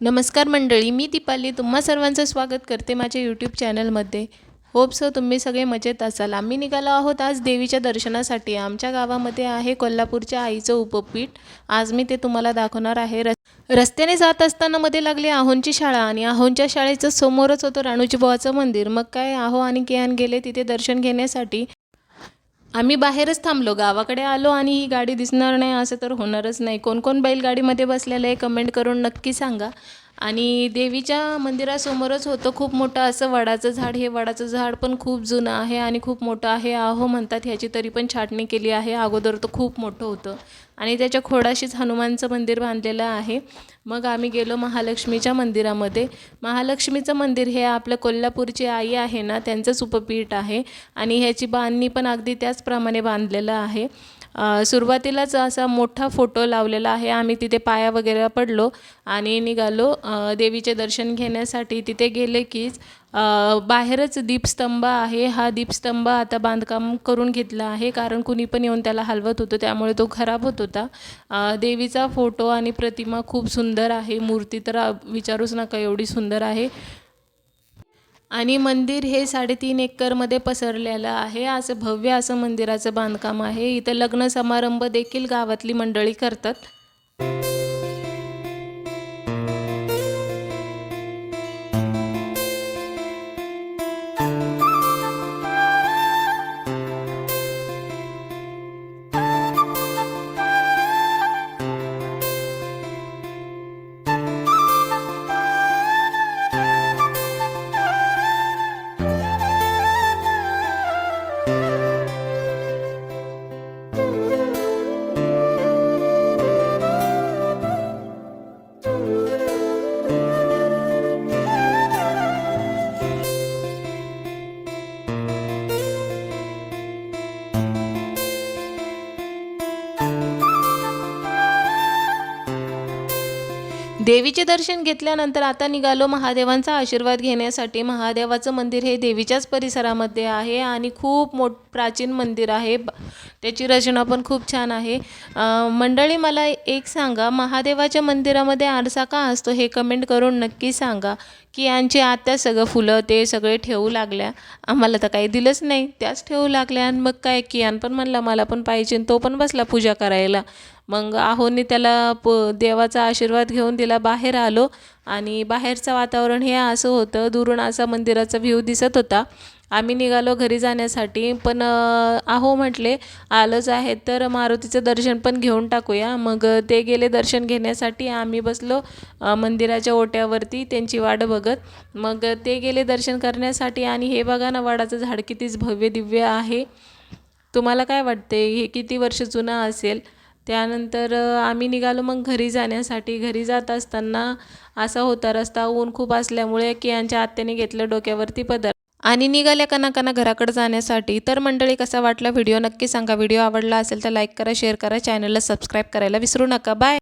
नमस्कार मंडळी मी दीपाली. तुम्हा सर्वांचं स्वागत करते माझ्या यूट्यूब चॅनलमध्ये होप सो तुम्ही सगळे मजेत असाल. आम्ही निघालो आहोत आज देवीच्या दर्शनासाठी. आमच्या गावामध्ये आहे कोल्हापूरच्या आईचं उपपीठ. आज मी ते तुम्हाला दाखवणार आहे. रस रस्त्याने जात असताना मध्ये लागली आहोंची शाळा आणि आहोंच्या शाळेचं समोरच होतं राणूजी बुवाचं मंदिर. मग काय आहो आणि कियान गेले तिथे दर्शन घेण्यासाठी? आम्ही बाहेरच थांबलो गावाकडे आलो आणि ही गाडी दिसणार नाही असं तर होणारच नाही. कोण कोण बैलगाडीमध्ये बसलेलं आहे कमेंट करून नक्की सांगा. आणि देवीच्या मंदिरासमोरच होतं खूप मोठं असं वडाचं झाड. हे वडाचं झाड पण खूप जुनं आहे आणि खूप मोठं आहे. आहो म्हणतात ह्याची तरी पण छाटणी केली आहे. अगोदर तर खूप मोठं होतं. आणि त्याच्या खोडाशीच हनुमानचं मंदिर बांधलेलं आहे. मग आम्ही गेलो महालक्ष्मीच्या मंदिरामध्ये. महालक्ष्मीचं मंदिर हे आपलं कोल्हापूरची आई आहे ना त्यांचंच उपपीठ आहे. आणि ह्याची बांधणी पण अगदी त्याचप्रमाणे बांधलेलं आहे. सुरुवातीलाच असा मोठा फोटो लावलेला आहे. आम्ही तिथे पाया वगैरे पडलो आणि निघालो. देवीचे दर्शन घेण्यासाठी तिथे गेले कीच बाहेरच दीपस्तंभ आहे. हा दीपस्तंभ आता बांधकाम करून घेतला आहे. कारण कुणी पण येऊन त्याला हलवत होतं त्यामुळे तो खराब होत होता. देवीचा फोटो आणि प्रतिमा खूप सुंदर आहे. मूर्ती तर विचारूच नका एवढी सुंदर आहे. आणि मंदिर हे साडेतीन एकरमध्ये पसरलेलं आहे. असं भव्य असं मंदिराचं बांधकाम आहे. इथं लग्न समारंभ देखील गावातली मंडळी करतात. देवीचे दर्शन घेतल्यानंतर आता निघालो महादेवांचा आशीर्वाद घेण्यासाठी. महादेवाचं मंदिर हे देवीच्याच परिसरामध्ये आहे आणि खूप मोठ प्राचीन मंदिर आहे. त्याची रचना पण खूप छान आहे. मंडळी मला एक सांगा महादेवाच्या मंदिरामध्ये आरसा का असतो हे कमेंट करून नक्की सांगा. की यांची आत्या सगळं फुलं ते सगळे ठेवू लागल्या. आम्हाला तर काही दिलंच नाही. त्याच ठेवू लागल्या आणि मग काय? कियान पण म्हणला मला पण पाहिजे. आणि तो पण बसला पूजा करायला. मग आहोनी त्याला प देवाचा आशीर्वाद घेऊन तिला बाहेर आलो. आणि बाहेरचं वातावरण हे असं होतं दुरून असा मंदिराचा व्ह्यू दिसत होता. आम्ही निघालो घरी जाण्यासाठी पण आहो म्हटले आलोच आहे तर मारुतीचं दर्शन पण घेऊन टाकूया. मग ते गेले दर्शन घेण्यासाठी आम्ही बसलो मंदिराच्या ओट्यावरती त्यांची वाट बघत. मग ते गेले दर्शन करण्यासाठी आणि हे बघा ना वाडाचं झाड कितीच भव्य दिव्य आहे. तुम्हाला काय वाटते हे किती वर्ष जुनं असेल? त्यानंतर आम्ही निघालो मग घरी जाण्यासाठी. घरी जात असताना असा होता रस्ता ऊन खूप असल्यामुळे की यांच्या आत्याने घेतलं डोक्यावरती पदर. आणि निघाल्या कनाकाना घराकडे जाण्यासाठी. तर मंडळी कसा वाटला व्हिडिओ? नक्की सांगा. व्हिडिओ आवडला असेल तर लाईक करा शेअर करा. चॅनलला सबस्क्राईब करायला विसरू नका. बाय!